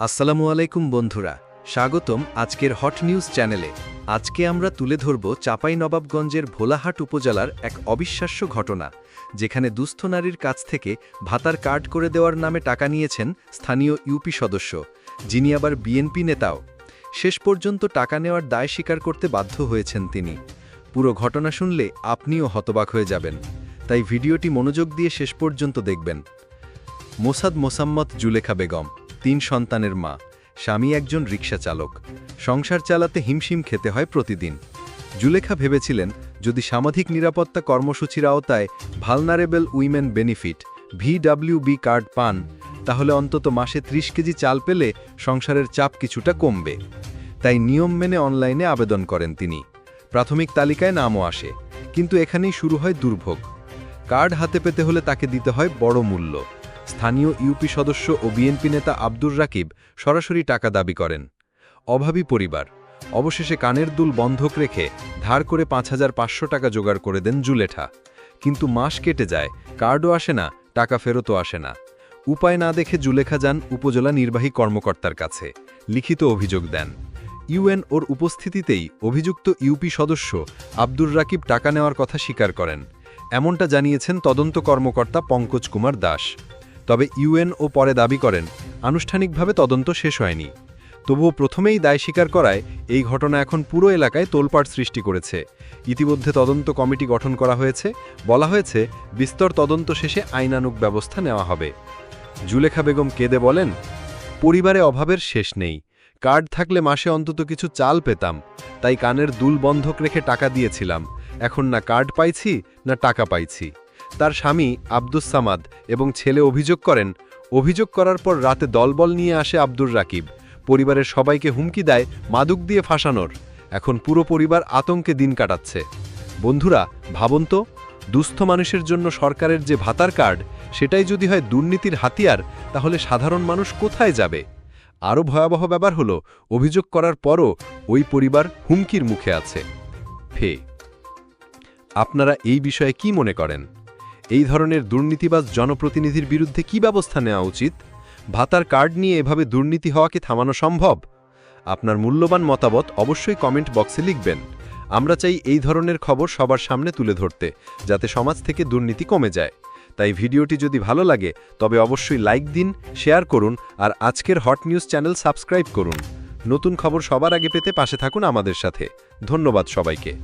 আসসালামু আলাইকুম বন্ধুরা, স্বাগতম আজকের হট নিউজ চ্যানেলে। আজকে আমরা তুলে ধরব চাপাই নবাবগঞ্জের ভোলাহাট উপজেলার এক অবিশ্বাস্য ঘটনা, যেখানে দুস্থ নারীর কাছ থেকে ভাতার কার্ড করে দেওয়ার নামে টাকা নিয়েছেন স্থানীয় ইউপি সদস্য, যিনি আবার বিএনপি নেতাও। শেষ পর্যন্ত টাকা নেওয়ার দায় স্বীকার করতে বাধ্য হয়েছেন তিনি। পুরো ঘটনা শুনলে আপনিও হতবাক হয়ে যাবেন। তাই ভিডিওটি মনোযোগ দিয়ে শেষ পর্যন্ত দেখবেন। মোসাদ মোসাম্মত জুলেখা বেগম তিন সন্তানের মা। স্বামী একজন রিক্সা চালক। সংসার চালাতে হিমশিম খেতে হয় প্রতিদিন। জুলেখা ভেবেছিলেন, যদি সামাজিক নিরাপত্তা কর্মসূচির আওতায় vulnerable women benefit, VWB card পান, তাহলে অন্তত মাসে ৩০ কেজি চাল পেলে সংসারের চাপ কিছুটা কমবে। তাই নিয়ম মেনে অনলাইনে আবেদন করেন তিনি। প্রাথমিক তালিকায় নামও আসে, কিন্তু এখানেই শুরু হয় দুর্ভোগ। কার্ড হাতে পেতে হলে তাকে দিতে হয় বড় মূল্য। স্থানীয় ইউপি সদস্য ও বিএনপি নেতা আব্দুর রাকিব সরাসরি টাকা দাবি করেন। অভাবী পরিবার। অবশেষে কানের দুল বন্ধক রেখে ধার করে পাঁচ হাজার পাঁচশো টাকা জোগাড় করে দেন জুলেঠা। কিন্তু মাস কেটে যায়, কার্ডও আসে না, টাকা ফেরতও আসে না। উপায় না দেখে জুলেখা যান উপজেলা নির্বাহী কর্মকর্তার কাছে, লিখিত অভিযোগ দেন। ইউএন ওর উপস্থিতিতেই অভিযুক্ত ইউপি সদস্য আব্দুর রাকিব টাকা নেওয়ার কথা স্বীকার করেন। এমনটা জানিয়েছেন তদন্ত কর্মকর্তা পঙ্কজ কুমার দাস। তবে ইউএন ও পরে দাবি করেন, আনুষ্ঠানিকভাবে তদন্ত শেষ হয়নি। তবুও প্রথমেই দায় স্বীকার করায় এই ঘটনা এখন পুরো এলাকায় তোলপাড় সৃষ্টি করেছে। ইতিমধ্যে তদন্ত কমিটি গঠন করা হয়েছে। বলা হয়েছে, বিস্তর তদন্ত শেষে আইনানুক ব্যবস্থা নেওয়া হবে। জুলেখা বেগম কেঁদে বলেন, পরিবারে অভাবের শেষ নেই। কার্ড থাকলে মাসে অন্তত কিছু চাল পেতাম। তাই কানের দুল বন্ধক রেখে টাকা দিয়েছিলাম। এখন না কার্ড পাইছি, না টাকা পাইছি। তার স্বামী আব্দুস সামাদ এবং ছেলে অভিযোগ করেন, অভিযোগ করার পর রাতে দলবল নিয়ে আসে আব্দুর রাকিব। পরিবারের সবাইকে হুমকি দেয়, মাদুক দিয়ে ফাঁসানোর। এখন পুরো পরিবার আতঙ্কে দিন কাটাচ্ছে। বন্ধুরা, ভাবুন তো, দুস্থ মানুষের জন্য সরকারের যে ভাতার কার্ড, সেটাই যদি হয় দুর্নীতির হাতিয়ার, তাহলে সাধারণ মানুষ কোথায় যাবে? আরও ভয়াবহ ব্যাপার হলো, অভিযোগ করার পরও ওই পরিবার হুমকির মুখে আছে। ফে, আপনারা এই বিষয়ে কি মনে করেন? এই ধরনের দুর্নীতিবাজ জনপ্রতিনিধির বিরুদ্ধে কি ব্যবস্থা নেওয়া উচিত? ভাতার কার্ড নিয়ে এভাবে দুর্নীতি হওয়া কি থামানো সম্ভব? আপনার মূল্যবান মতামত অবশ্যই কমেন্ট বক্সে লিখবেন। আমরা চাই এই ধরনের খবর সবার সামনে তুলে ধরতে, যাতে সমাজ থেকে দুর্নীতি কমে যায়। তাই ভিডিওটি যদি ভালো লাগে, তবে অবশ্যই লাইক দিন, শেয়ার করুন, আর আজকের হট নিউজ চ্যানেল সাবস্ক্রাইব করুন। নতুন খবর সবার আগে পেতে পাশে থাকুন আমাদের সাথে। ধন্যবাদ সবাইকে।